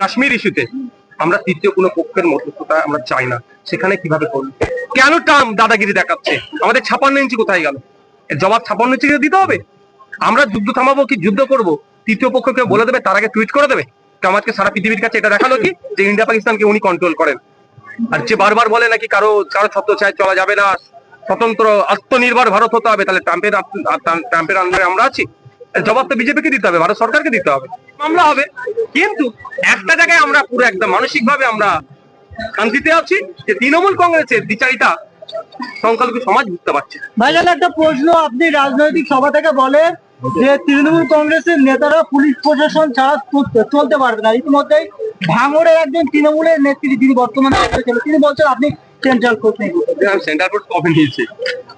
কাশ্মীর ইস্যুতে আমরা তৃতীয় কোনো পক্ষের মধ্যস্থতা আমরা চাই না। সেখানে কীভাবে করব? কেন ট্রাম্প দাদাগিরি দেখাচ্ছে? আমাদের ছাপান্ন ইঞ্চি কোথায় গেল? জবাব ছাপান্ন ইঞ্চি দিতে হবে? আমরা যুদ্ধ থামাবো কি, যুদ্ধ করব? তৃতীয় পক্ষকে বলে দেবে, তার আগে টুইট করে দেবে? আমাকে সারা পৃথিবীর কাছে এটা দেখাল কি? যে ইন্ডিয়া পাকিস্তানকে উনি কন্ট্রোল করেন। আর যে বারবার বলে নাকি কারও কারও ছত্র চায় চলা যাবে না, স্বতন্ত্র আত্মনির্ভর ভারত হতে হবে, তাহলে ট্রাম্পের ট্রাম্পের আন্ডারে আমরা আছি। জবাব তো বিজেপিকে দিতে হবে ভারত সরকারকে দিতে হবে। মামলা হবে। কিন্তু একটা জায়গায় আমরা পুরো একদম মানসিক ভাবে আমরা শান্তিতে আছি যে তৃণমূল কংগ্রেসের বিচারিতা সংখ্যালঘু সমাজ বুঝতে পারছে। একটা প্রশ্ন আপনি রাজনৈতিক সভা থেকে বলেন যে তৃণমূল কংগ্রেসের নেতারা পুলিশ প্রশাসন ছাড়া চলতে- পারবে না। ইতিমধ্যেই ভাঙড়ের একজন তৃণমূলের নেত্রী যিনি বর্তমানে তিনি বলছেন আপনি সেন্ট্রাল কোর্ট কবে নিয়েছে?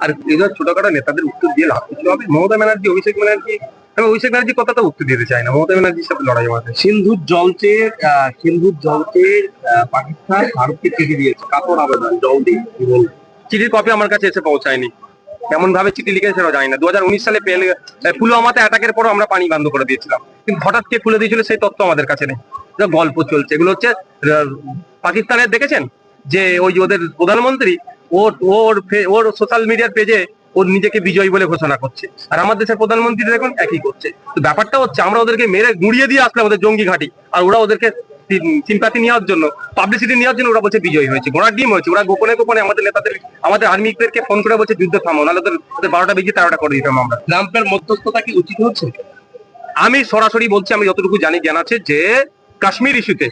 আর এদের ছোটখাটো নেতাদের উত্তর দিয়ে লাভ কিছু হবে? মমতা ব্যানার্জি অভিষেক ব্যানার্জি আমি অভিষেক ব্যানার্জি কথা তো উত্তর দিতে চাই না। মমতা ব্যানার্জির সাথে লড়াই আমাদের সিন্ধুর আহ, সিন্ধুর আহ, পাকিস্তান ভারতকে চিঠি দিয়েছে। কাতর আবেদন জল দিয়ে কি? চিঠির কপি আমার কাছে এসে পৌঁছায়নি। কেমন ভাবে চিঠি লিখেছে সেটা জানি না। দু হাজার উনিশ সালে পেল পুলওয়ামাতে অ্যাটাকের পরও আমরা পানি বন্ধ করে দিয়েছিলাম। কিন্তু হঠাৎ কে খুলে দিয়েছিল সেই তথ্য আমাদের কাছে নেই। গল্প চলছে। এগুলো হচ্ছে পাকিস্তানের দেখেছেন? যে ওই ওদের প্রধানমন্ত্রী ওর ওর ওর সোশ্যাল মিডিয়ার পেজে ওর নিজেকে বিজয়ী বলে ঘোষণা করছে। আর আমাদের দেশের প্রধানমন্ত্রী দেখুন একই করছে। তো ব্যাপারটা হচ্ছে আমরা ওদেরকে মেরে গুড়িয়ে দিয়ে আসলাম ওদের জঙ্গি ঘাঁটি। আর ওরা ওদেরকে সিম্পাতি নেওয়ার জন্য পাবলিসিটি নেওয়ার জন্য ওরা বলছে বিজয়ী হয়েছে। ঘোড়ার ডিম হয়েছে। ওরা গোপনে গোপনে আমাদের নেতাদের, আমাদের আর্মিদেরকে ফোন করে বলছে, যুদ্ধ থামো নাহলে ওদের বারোটা বেজে তেরোটা করে দিতাম আমরা। ট্রাম্পের মধ্যস্থতা কি উচিত হচ্ছে? আমি সরাসরি বলছি, আমি যতটুকু জানি জ্ঞান আছে যে, কাশ্মীর ইস্যুতে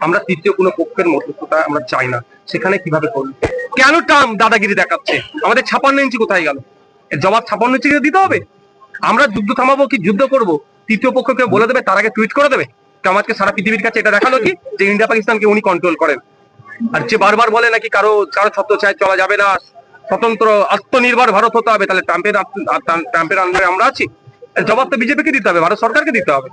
আমরা তৃতীয় কোনো পক্ষের মধ্যস্থতা আমরা চাই না। সেখানে কীভাবে করব? কেন টার্ম দাদাগিরি দেখাচ্ছে? আমাদের ছাপান্ন ইঞ্চি কোথায় গেল? জবাব ছাপান্ন ইঞ্চি দিতে হবে? আমরা যুদ্ধ থামাবো কি যুদ্ধ করব? তৃতীয় পক্ষকে বলে দেবে তার আগে টুইট করে দেবে? আমাকে সারা পৃথিবীর কাছে এটা দেখাল কি যে ইন্ডিয়া পাকিস্তানকে উনি কন্ট্রোল করেন? আর যে বারবার বলে নাকি কারও কারও ছত্র চায় চলা যাবে না স্বতন্ত্র আত্মনির্ভর ভারত হতে হবে তাহলে ট্রাম্পের ট্রাম্পের আন্ডারে আমরা আছি। জবাব তো বিজেপিকে দিতে হবে ভারত সরকারকে দিতে হবে.